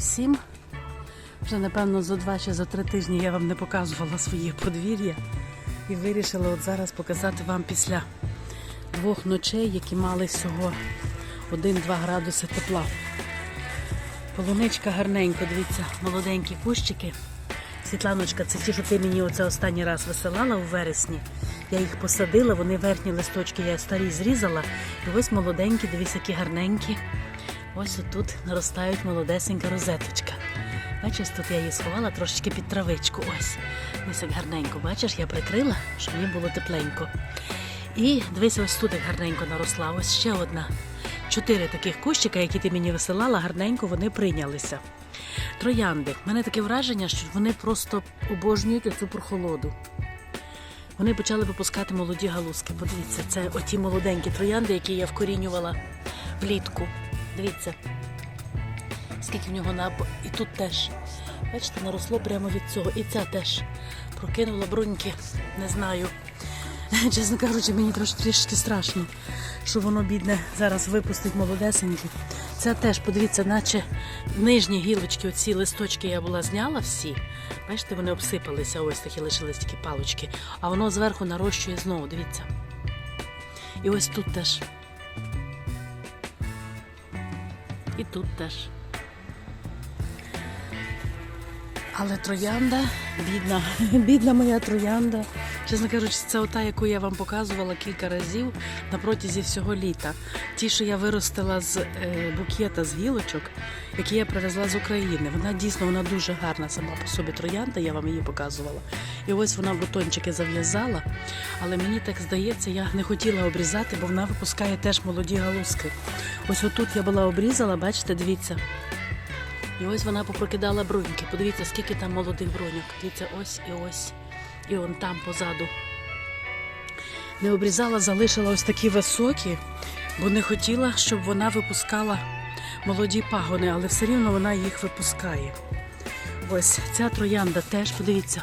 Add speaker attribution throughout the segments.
Speaker 1: усім. Вже, напевно, за два чи за три тижні я вам не показувала своє подвір'я і вирішила от зараз показати вам після двох ночей, які мали всього 1-2 градуси тепла. Полуничка гарненько, дивіться, молоденькі кущики. Світланочка, це ті, що ти мені оце останній раз висилала у вересні. Я їх посадила, вони верхні листочки я старі зрізала. І ось молоденькі, дивись, які гарненькі. Ось отут наростають молодесенька розеточка. Бачиш, тут я її сховала трошечки під травичку. Ось. Ось як гарненько. Бачиш, я прикрила, щоб їм було тепленько. І дивись, ось тут як гарненько наросла. Ось ще одна. Чотири таких кущика, які ти мені висилала, гарненько вони прийнялися. Троянди. У мене таке враження, що вони просто обожнюють оцю прохолоду. Вони почали випускати молоді галузки. Подивіться, це оті молоденькі троянди, які я вкорінювала влітку. Дивіться, скільки в нього на і тут теж. Бачите, наросло прямо від цього. І ця теж прокинула бруньки. Не знаю. Чесно кажучи, мені трошки трішки страшно, що воно бідне зараз випустить молодесенькі. Це теж, подивіться, наче нижні гілочки, оці листочки я була зняла всі. Бачите, вони обсипалися, ось такі лишились такі палочки. А воно зверху нарощує знову, дивіться. І ось тут теж. І тут теж. Але троянда, бідна, бідна моя троянда. Чесно кажучи, це ота, яку я вам показувала кілька разів на протязі всього літа. Ті, що я виростила з е, букета з гілочок, які я привезла з України. Вона дійсно вона дуже гарна сама по собі троянда, я вам її показувала. І ось вона бутончики зав'язала. Але мені так здається, я не хотіла обрізати, бо вона випускає теж молоді галузки. Ось отут я була обрізала, бачите, дивіться. І ось вона попрокидала бруньки. Подивіться, скільки там молодих бруньок. Дивіться, ось і ось. І он там позаду. Не обрізала, залишила ось такі високі, бо не хотіла, щоб вона випускала молоді пагони, але все рівно вона їх випускає. Ось ця троянда теж, подивіться.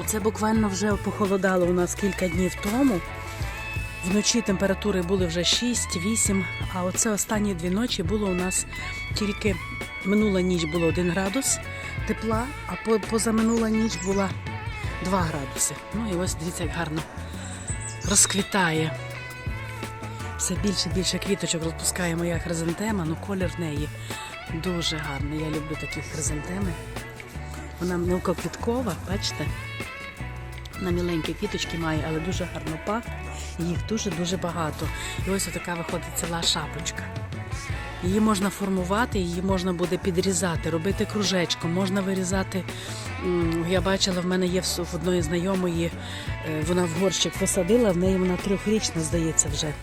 Speaker 1: Оце буквально вже похолодало у нас кілька днів тому. Вночі температури були вже 6-8, а оце останні дві ночі було у нас тільки минула ніч було 1 градус тепла, а позаминула ніч була 2 градуси. Ну і ось дивіться, як гарно розквітає. Все більше і більше квіточок розпускає моя хризантема, ну колір в неї дуже гарний. Я люблю такі хризантеми. Вона мілкоквіткова, бачите? Вона міленькі квіточки має, але дуже гарно пахне. Їх дуже-дуже багато. І ось така виходить ціла шапочка. Її можна формувати, її можна буде підрізати, робити кружечком, можна вирізати. Я бачила, в мене є в одної знайомої, е, вона в горщик посадила, в неї вона трьохрічна, здається, вже.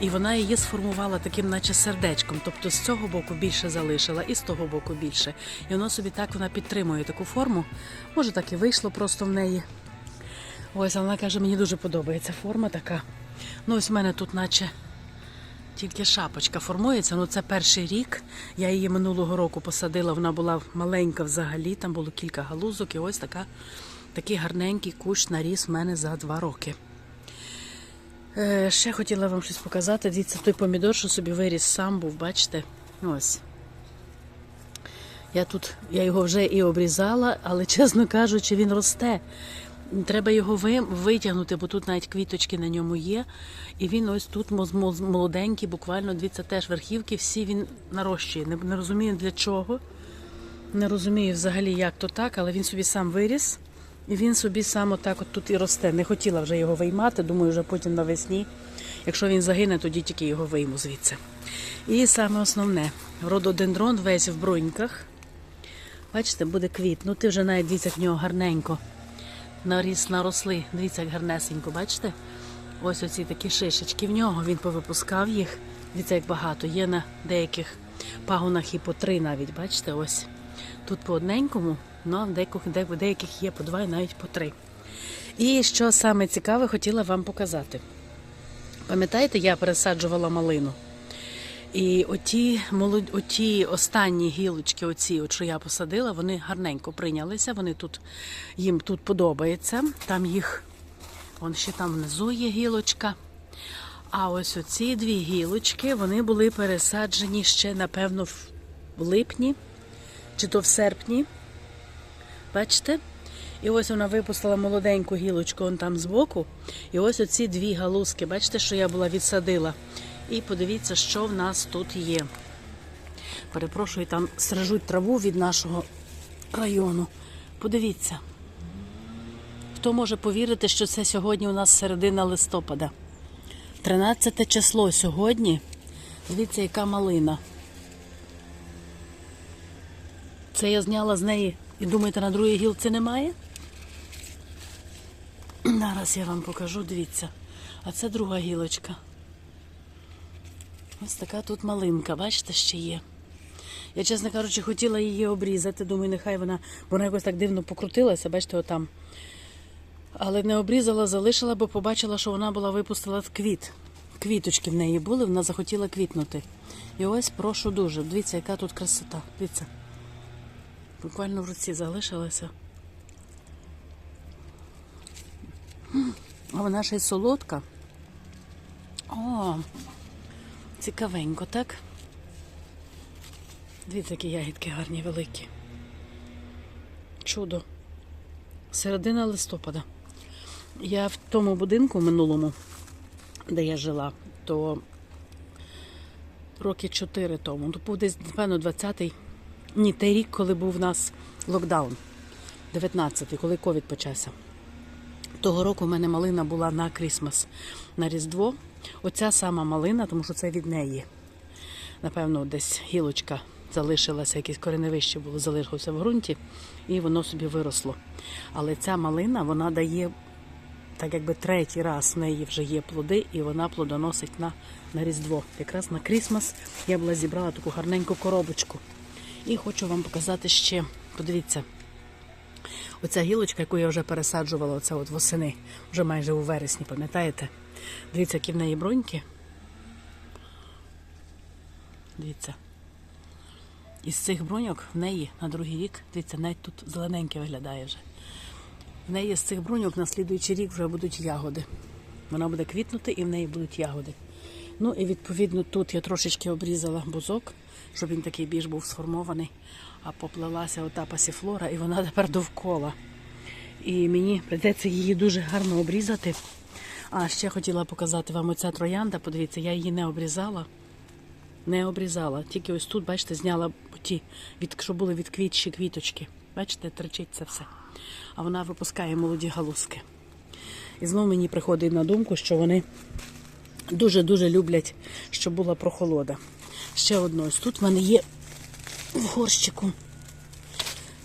Speaker 1: І вона її сформувала таким, наче сердечком. Тобто з цього боку більше залишила, і з того боку більше. І воно собі так вона підтримує таку форму. Може, так і вийшло просто в неї. Ось вона каже, мені дуже подобається форма така. Ну, ось в мене тут, наче тільки шапочка формується. Ну, це перший рік. Я її минулого року посадила. Вона була маленька взагалі, там було кілька галузок, і ось така, такий гарненький кущ наріс в мене за два роки. Е, ще хотіла вам щось показати. Дивіться, той помідор, що собі виріс сам був, бачите? Ось. Я тут я його вже і обрізала, але, чесно кажучи, він росте. Треба його ви- витягнути, бо тут навіть квіточки на ньому є. І він ось тут молоденький, буквально дивіться, теж верхівки, всі він нарощує. Не, розумію для чого. Не розумію взагалі, як то так, але він собі сам виріс. І він собі сам отак от тут і росте. Не хотіла вже його виймати, думаю, вже потім навесні. Якщо він загине, тоді тільки його вийму звідси. І саме основне, рододендрон весь в бруньках. Бачите, буде квітнути, вже навіть дивіться, в нього гарненько наріс, наросли. Дивіться, як гарнесенько, бачите? Ось оці такі шишечки в нього. Він повипускав їх. Дивіться, як багато. Є на деяких пагонах і по три навіть, бачите, ось. Тут по одненькому, ну а в деяких, є по два і навіть по три. І що саме цікаве, хотіла вам показати. Пам'ятаєте, я пересаджувала малину. І оті, молод... оті останні гілочки, оці, от, що я посадила, вони гарненько прийнялися. Вони тут їм тут подобається. Там їх, вон ще там внизу є гілочка. А ось оці дві гілочки, вони були пересаджені ще, напевно, в липні чи то в серпні. Бачите? І ось вона випустила молоденьку гілочку он там збоку. І ось оці дві галузки, бачите, що я була відсадила. І подивіться, що в нас тут є. Перепрошую, там стрижуть траву від нашого району. Подивіться. Хто може повірити, що це сьогодні у нас середина листопада? 13 число сьогодні. Дивіться, яка малина. Це я зняла з неї. І думаєте, на другій гілці немає? Зараз я вам покажу, дивіться. А це друга гілочка. Ось така тут малинка, бачите, ще є. Я, чесно кажучи, хотіла її обрізати. Думаю, нехай вона, вона якось так дивно покрутилася, бачите, отам. Але не обрізала, залишила, бо побачила, що вона була випустила квіт. Квіточки в неї були, вона захотіла квітнути. І ось прошу дуже. Дивіться, яка тут красота. Дивіться. Буквально в руці залишилася. А вона ще й солодка. О, цікавенько, так? Дивіться, які ягідки гарні, великі. Чудо. Середина листопада. Я в тому будинку минулому, де я жила, то роки 4 тому. То був десь, напевно, 20-й. Ні, той рік, коли був в нас локдаун. 19-й, коли ковід почався. Того року в мене малина була на Крісмас, на Різдво. Оця сама малина, тому що це від неї. Напевно, десь гілочка залишилася, якесь кореневище було, залишилося в ґрунті, і воно собі виросло. Але ця малина, вона дає, так якби третій раз в неї вже є плоди, і вона плодоносить на, на Різдво. Якраз на Крісмас я була зібрала таку гарненьку коробочку. І хочу вам показати ще, подивіться, оця гілочка, яку я вже пересаджувала, оце от восени, вже майже у вересні, пам'ятаєте? Дивіться, які в неї броньки. Дивіться. Із цих броньок в неї на другий рік, дивіться, навіть тут зелененьке виглядає вже. В неї з цих броньок на слідуючий рік вже будуть ягоди. Вона буде квітнути і в неї будуть ягоди. Ну і відповідно тут я трошечки обрізала бузок, щоб він такий більш був сформований, а поплелася ота пасіфлора, і вона тепер довкола. І мені прийдеться її дуже гарно обрізати. А ще хотіла показати вам оця троянда. Подивіться, я її не обрізала. Не обрізала. Тільки ось тут, бачите, зняла ті, від, що були від квітші квіточки. Бачите, тричить це все. А вона випускає молоді галузки. І знову мені приходить на думку, що вони дуже-дуже люблять, щоб була прохолода. Ще одно, ось тут в мене є в горщику.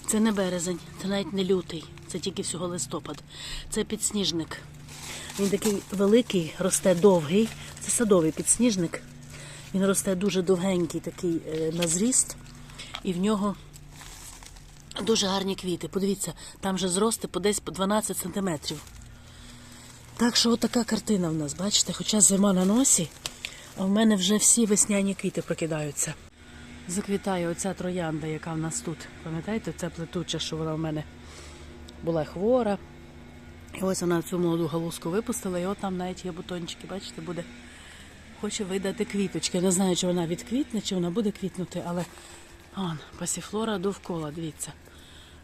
Speaker 1: Це не березень, це навіть не лютий, це тільки всього листопад. Це підсніжник. Він такий великий, росте довгий. Це садовий підсніжник. Він росте дуже довгенький, такий е, на зріст, і в нього дуже гарні квіти. Подивіться, там же зрости по десь по 12 сантиметрів. Так що отака картина в нас, бачите, хоча зима на носі, а в мене вже всі весняні квіти прокидаються. Заквітає оця троянда, яка в нас тут. Пам'ятаєте, це плетуча, що вона в мене була хвора. І ось вона цю молоду галузку випустила, і от там навіть є бутончики, бачите, буде. Хоче видати квіточки. Не знаю, чи вона відквітне, чи вона буде квітнути, але он, пасіфлора довкола, дивіться.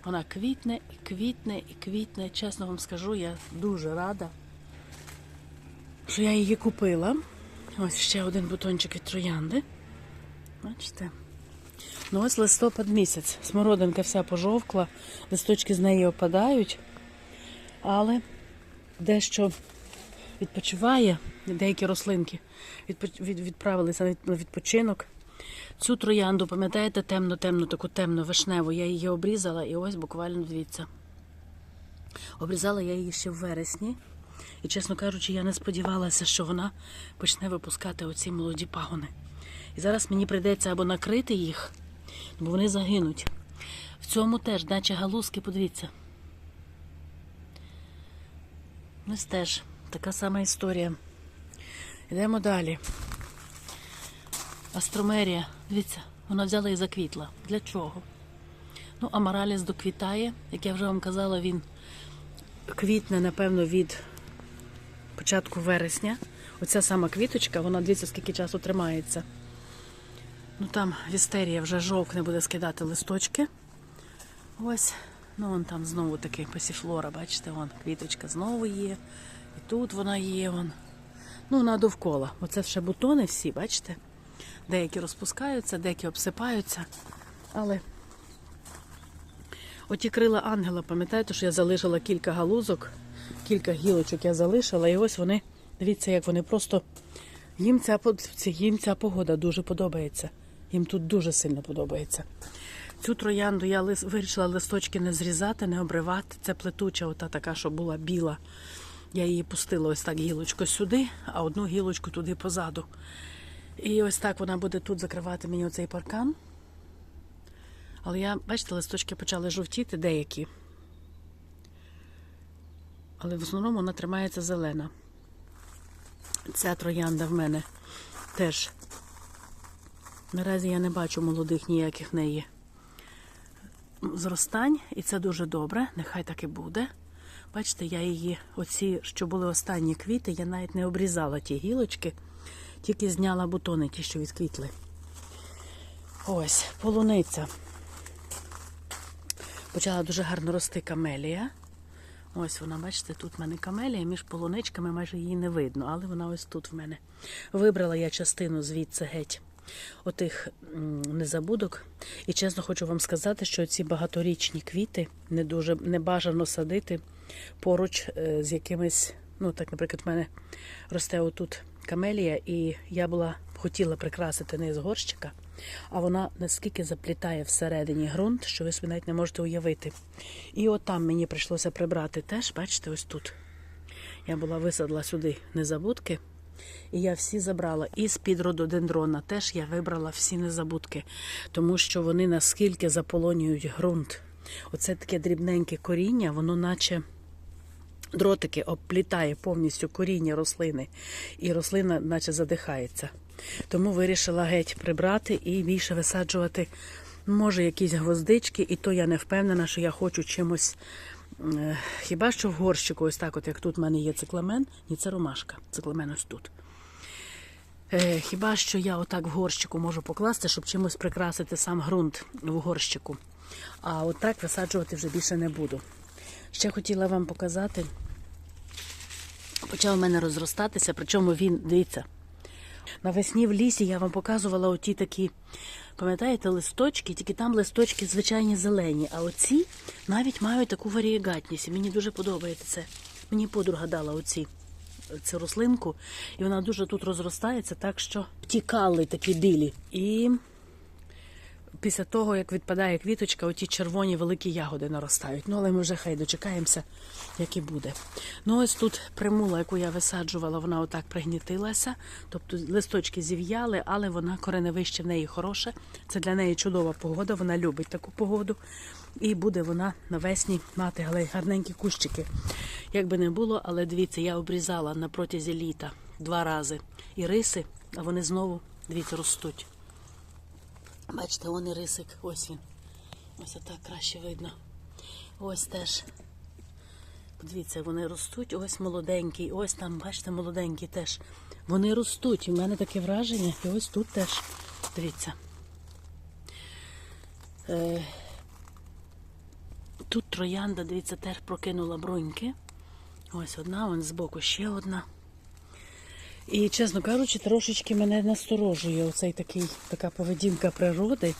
Speaker 1: Вона квітне, і квітне, і квітне. Чесно вам скажу, я дуже рада, що я її купила. Ось ще один бутончик від троянди. Бачите? Ну ось листопад місяць. Смородинка вся пожовкла, листочки з неї опадають, але дещо відпочиває, деякі рослинки відправилися на відпочинок. Цю троянду, пам'ятаєте, темно-темну, таку темно-вишневу, я її обрізала і ось буквально дивіться. Обрізала я її ще в вересні. І, чесно кажучи, я не сподівалася, що вона почне випускати оці молоді пагони. І зараз мені прийдеться або накрити їх, бо вони загинуть. В цьому теж, наче галузки, подивіться. Ось теж така сама історія. Йдемо далі. Астромерія, дивіться, вона взяла і заквітла. Для чого? Ну, амараліс доквітає, як я вже вам казала, він квітне, напевно, від початку вересня. Оця сама квіточка, вона дивіться, скільки часу тримається. Ну там вістерія вже жовкне, буде скидати листочки. Ось, ну вон там знову таки пасіфлора, бачите, вон квіточка знову є. І тут вона є. Вон. Ну, вона довкола. Оце ще бутони всі, бачите? Деякі розпускаються, деякі обсипаються. Але оті крила ангела, пам'ятаєте, що я залишила кілька галузок, кілька гілочок я залишила, і ось вони, дивіться, як вони просто. Їм ця, їм ця погода дуже подобається. Їм тут дуже сильно подобається. Цю троянду я вирішила листочки не зрізати, не обривати. Це плетуча, ота така, що була біла. Я її пустила ось так гілочку сюди, а одну гілочку туди позаду. І ось так вона буде тут закривати мені оцей паркан. Але я, бачите, листочки почали жовтіти деякі. Але в основному вона тримається зелена. Ця троянда в мене теж. Наразі я не бачу молодих ніяких неї зростань, і це дуже добре, нехай так і буде. Бачите, я її, оці, що були останні квіти, я навіть не обрізала ті гілочки, тільки зняла бутони, ті, що відквітли. Ось, полуниця. Почала дуже гарно рости камелія. Ось вона, бачите, тут в мене камелія, між полуничками майже її не видно, але вона ось тут в мене. Вибрала я частину звідси геть отих незабудок. І чесно хочу вам сказати, що ці багаторічні квіти не дуже не бажано садити поруч е, з якимись. Ну, так, наприклад, в мене росте отут камелія, і я була хотіла прикрасити неї з горщика, а вона наскільки заплітає всередині ґрунт, що ви собі навіть не можете уявити. І от мені прийшлося прибрати теж, бачите, ось тут. Я була висадила сюди незабудки, і я всі забрала. І з-під рододендрона теж я вибрала всі незабудки, тому що вони наскільки заполонюють ґрунт. Оце таке дрібненьке коріння, воно наче дротики обплітає повністю коріння рослини, і рослина наче задихається. Тому вирішила геть прибрати і більше висаджувати, може, якісь гвоздички, і то я не впевнена, що я хочу чимось. Е, Хіба що в горщику, ось так, от як тут в мене є цикламен, ні, це ромашка, цикламен ось тут. Е, Хіба що я отак в горщику можу покласти, щоб чимось прикрасити сам ґрунт в горщику. А отак висаджувати вже більше не буду. Ще хотіла вам показати. Почав у мене розростатися, причому він, дивіться, навесні в лісі я вам показувала оті такі, пам'ятаєте, листочки, тільки там листочки звичайні зелені, а оці навіть мають таку варієгатність. Мені дуже подобається це. Мені подруга дала оці цю рослинку, і вона дуже тут розростається, так що втікали такі білі. І після того, як відпадає квіточка, оті червоні великі ягоди наростають. Ну, але ми вже хай дочекаємося, як і буде. Ну, ось тут примула, яку я висаджувала, вона отак пригнітилася. Тобто листочки зів'яли, але вона кореневище в неї хороше. Це для неї чудова погода, вона любить таку погоду. І буде вона навесні мати гарненькі кущики. Як би не було, але дивіться, я обрізала на протязі літа два рази і риси, а вони знову, дивіться, ростуть. Бачите, вон і рисик, ось він. Ось отак краще видно. Ось теж. Подивіться, вони ростуть, ось молоденький, ось там, бачите, молоденький теж. Вони ростуть. В мене таке враження, і ось тут теж. Дивіться. Е, тут троянда, дивіться, теж прокинула броньки. Ось одна, вон збоку ще одна. І, чесно кажучи, трошечки мене насторожує оцей такий, така поведінка природи,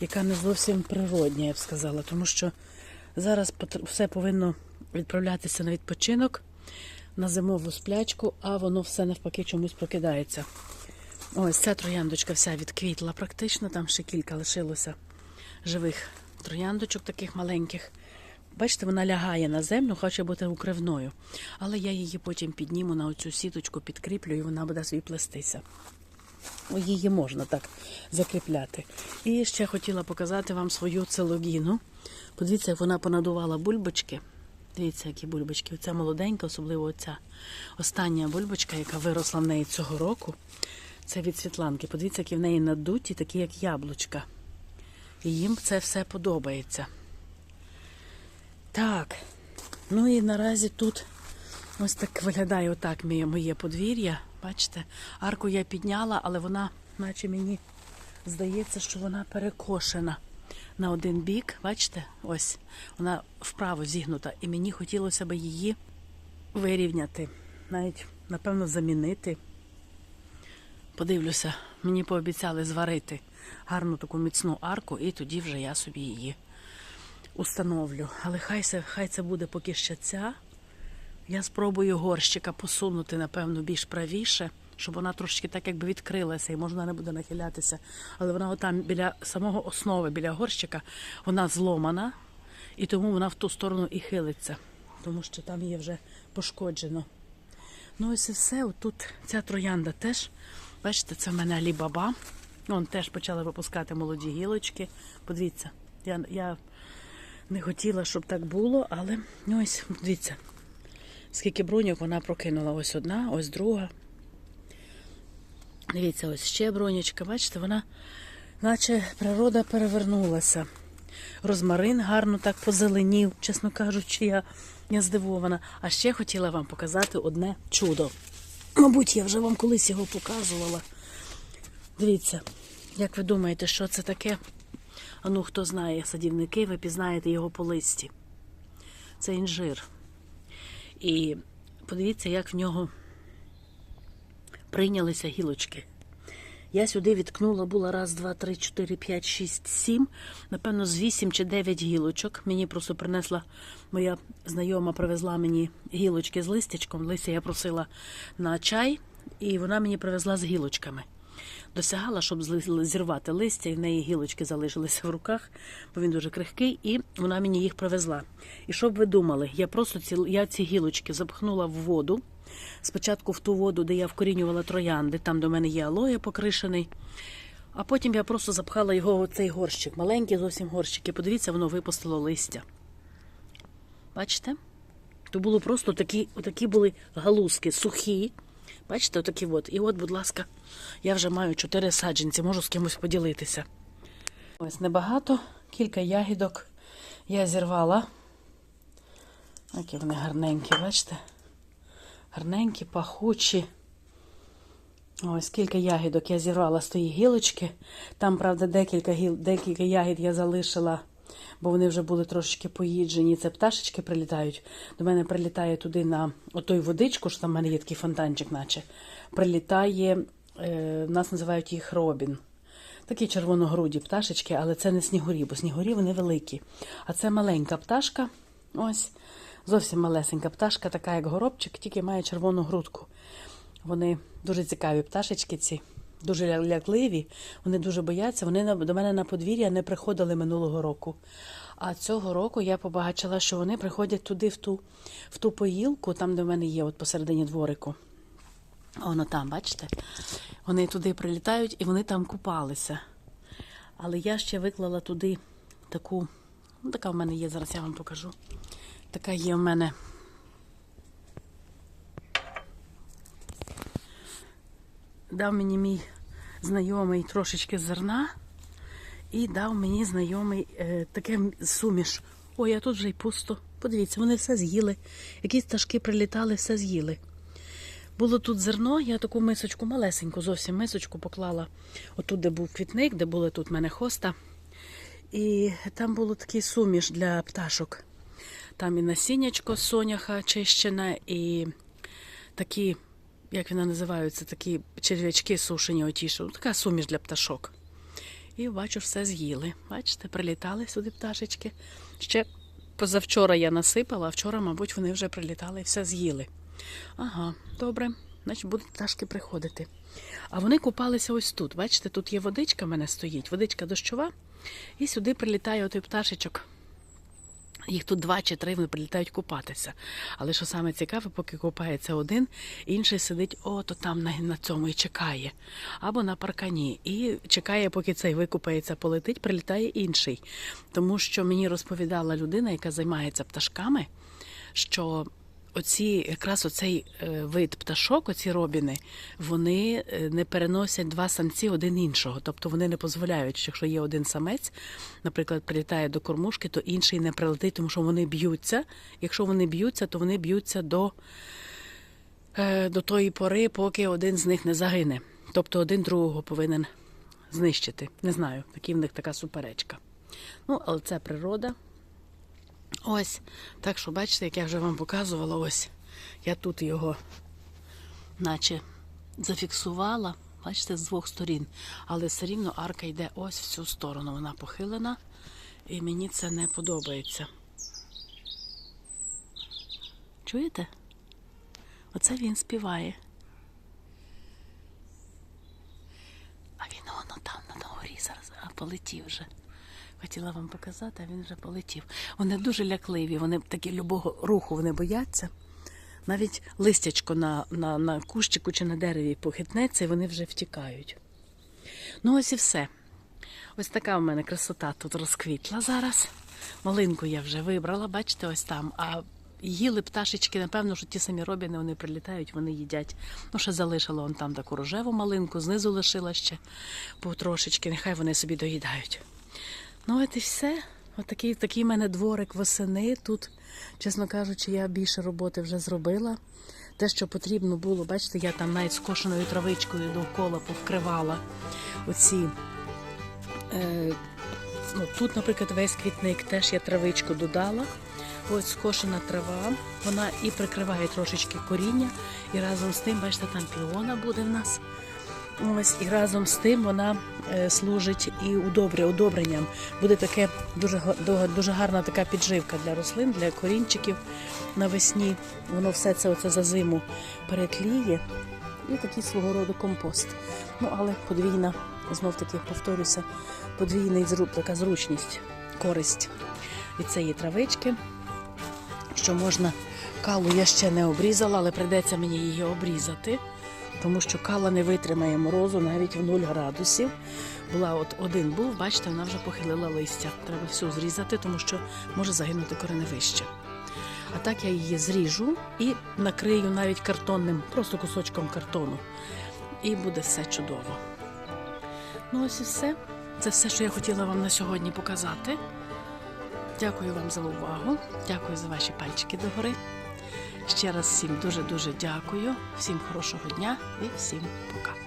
Speaker 1: яка не зовсім природня, я б сказала. Тому що зараз все повинно відправлятися на відпочинок, на зимову сплячку, а воно все навпаки чомусь прокидається. Ось ця трояндочка вся відквітла практично, там ще кілька лишилося живих трояндочок таких маленьких. Бачите, вона лягає на землю, хоче бути укривною. Але я її потім підніму на оцю сіточку, підкріплю, і вона буде собі плестися. Її можна так закріпляти. І ще хотіла показати вам свою целогіну. Подивіться, як вона понадувала бульбочки. Дивіться, які бульбочки. Оця молоденька, особливо оця остання бульбочка, яка виросла в неї цього року. Це від Світланки. Подивіться, які в неї надуті, такі як яблучка. І їм це все подобається. Так, ну і наразі тут ось так виглядає отак моє, моє подвір'я. Бачите, арку я підняла, але вона, наче мені здається, що вона перекошена на один бік. Бачите, ось вона вправо зігнута, і мені хотілося б її вирівняти, навіть, напевно, замінити. Подивлюся, мені пообіцяли зварити гарну таку міцну арку, і тоді вже я собі її установлю. Але хай це, хай це буде поки ще ця. Я спробую горщика посунути, напевно, більш правіше, щоб вона трошки так якби відкрилася і можна не буде нахилятися. Але вона отам біля самого основи, біля горщика, вона зломана, і тому вона в ту сторону і хилиться, тому що там її вже пошкоджено. Ну ось і все. Отут ця троянда теж. Бачите, це в мене Алібаба. Вон теж почали випускати молоді гілочки. Подивіться, я, я не хотіла, щоб так було, але ось дивіться, скільки броньок вона прокинула. Ось одна, ось друга. Дивіться, ось ще бронячка. Бачите, вона, наче природа перевернулася. Розмарин гарно так позеленів, чесно кажучи, я, я здивована. А ще хотіла вам показати одне чудо. Мабуть, я вже вам колись його показувала. Дивіться, як ви думаєте, що це таке? А ну, хто знає садівники, ви пізнаєте його по листі. Це інжир. І подивіться, як в нього прийнялися гілочки. Я сюди відкнула була раз, два, три, чотири, п'ять, шість, сім. Напевно, з вісім чи дев'ять гілочок. Мені просто принесла моя знайома, привезла мені гілочки з листячком. Листя я просила на чай, і вона мені привезла з гілочками. Досягала, щоб зірвати листя, і в неї гілочки залишилися в руках, бо він дуже крихкий, і вона мені їх привезла. І що б ви думали, я просто ці, я ці гілочки запхнула в воду. Спочатку в ту воду, де я вкорінювала троянди, там до мене є алоє покришений. А потім я просто запхала його в цей горщик. Маленький зовсім горщик. І подивіться, воно випустило листя. Бачите? То було просто такі, отакі були галузки сухі. Бачите, отакі от. І от, будь ласка, я вже маю чотири саджанці, можу з кимось поділитися. Ось небагато, кілька ягідок я зірвала. Які вони гарненькі, бачите? Гарненькі, пахучі. Ось кілька ягідок я зірвала з тої гілочки. Там, правда, декілька, гіл, декілька ягід я залишила, бо вони вже були трошечки поїджені. Це пташечки прилітають. До мене прилітає туди на отой водичку, що там в мене є такий фонтанчик, наче. Прилітає, е, нас називають їх робін. Такі червоногруді пташечки, але це не снігурі, бо снігурі вони великі. А це маленька пташка. Ось. Зовсім малесенька пташка, така як горобчик, тільки має червону грудку. Вони дуже цікаві пташечки ці, дуже лякливі, вони дуже бояться. Вони до мене на подвір'я не приходили минулого року. А цього року я побачила, що вони приходять туди, в ту, в ту поїлку, там, де в мене є, от посередині дворику. Воно там, бачите? Вони туди прилітають і вони там купалися. Але я ще виклала туди таку, ну така в мене є, зараз я вам покажу. Така є в мене. Дав мені мій знайомий трошечки зерна і дав мені знайомий е, таке суміш. Ой, а тут вже й пусто. Подивіться, вони все з'їли. Якісь пташки прилітали, все з'їли. Було тут зерно, я таку мисочку, малесеньку, зовсім мисочку поклала. Отут, де був квітник, де були тут в мене хоста. І там було такий суміш для пташок. Там і насіннячко соняха чищене, і такі, як вони називаються, такі черв'ячки сушені оті, що така суміш для пташок. І бачу, все з'їли. Бачите, прилітали сюди пташечки. Ще позавчора я насипала, а вчора, мабуть, вони вже прилітали і все з'їли. Ага, добре, значить будуть пташки приходити. А вони купалися ось тут. Бачите, тут є водичка в мене стоїть, водичка дощова, і сюди прилітає отой пташечок. Їх тут два чи три вони прилітають купатися. Але що саме цікаве, поки купається один, інший сидить ото там на, на цьому і чекає. Або на паркані. І чекає, поки цей викупається, полетить, прилітає інший. Тому що мені розповідала людина, яка займається пташками, що оці, якраз оцей е, вид пташок, оці робіни, вони е, не переносять два самці один іншого. Тобто вони не дозволяють, що якщо є один самець, наприклад, прилітає до кормушки, то інший не прилетить, тому що вони б'ються. Якщо вони б'ються, то вони б'ються до е, до тої пори, поки один з них не загине. Тобто один другого повинен знищити. Не знаю, такі в них така суперечка. Ну, але це природа. Ось. Так що, бачите, як я вже вам показувала, ось я тут його наче зафіксувала, бачите, з двох сторін. Але все рівно арка йде ось в цю сторону. Вона похилена, і мені це не подобається. Чуєте? Оце він співає. А він воно там на горі зараз, полетів вже. Хотіла вам показати, а він вже полетів. Вони дуже лякливі, вони такі любого руху вони бояться. Навіть листячко на, на, на кущику чи на дереві похитнеться, і вони вже втікають. Ну, ось і все. Ось така в мене красота тут розквітла зараз. Малинку я вже вибрала, бачите, ось там. А їли пташечки, напевно, що ті самі робіни, вони прилітають, вони їдять. Ну, ще залишила он там таку рожеву малинку, знизу лишила ще потрошечки, нехай вони собі доїдають. Ну, от і все. Отакий такий в мене дворик восени. Тут, чесно кажучи, я більше роботи вже зробила. Те, що потрібно було, бачите, я там навіть скошеною травичкою довкола повкривала оці. Е, ну, тут, наприклад, весь квітник теж я травичку додала. Ось скошена трава, вона і прикриває трошечки коріння, і разом з тим, бачите, там піона буде в нас. Ось і разом з тим вона е, служить і удобря, удобренням. Буде таке дуже дуже гарна така підживка для рослин, для корінчиків навесні. Воно все це оце за зиму перетліє. І такий свого роду компост. Ну, але подвійна, знов таки повторюся, подвійний така зручність, користь від цієї травички. Що можна калу я ще не обрізала, але прийдеться мені її обрізати тому що кала не витримає морозу навіть в 0 градусів. Була от один був, бачите, вона вже похилила листя. Треба всю зрізати, тому що може загинути кореневище. А так я її зріжу і накрию навіть картонним, просто кусочком картону. І буде все чудово. Ну ось і все. Це все, що я хотіла вам на сьогодні показати. Дякую вам за увагу. Дякую за ваші пальчики догори. Ще раз всім дуже-дуже дякую. Всім хорошого дня і всім пока.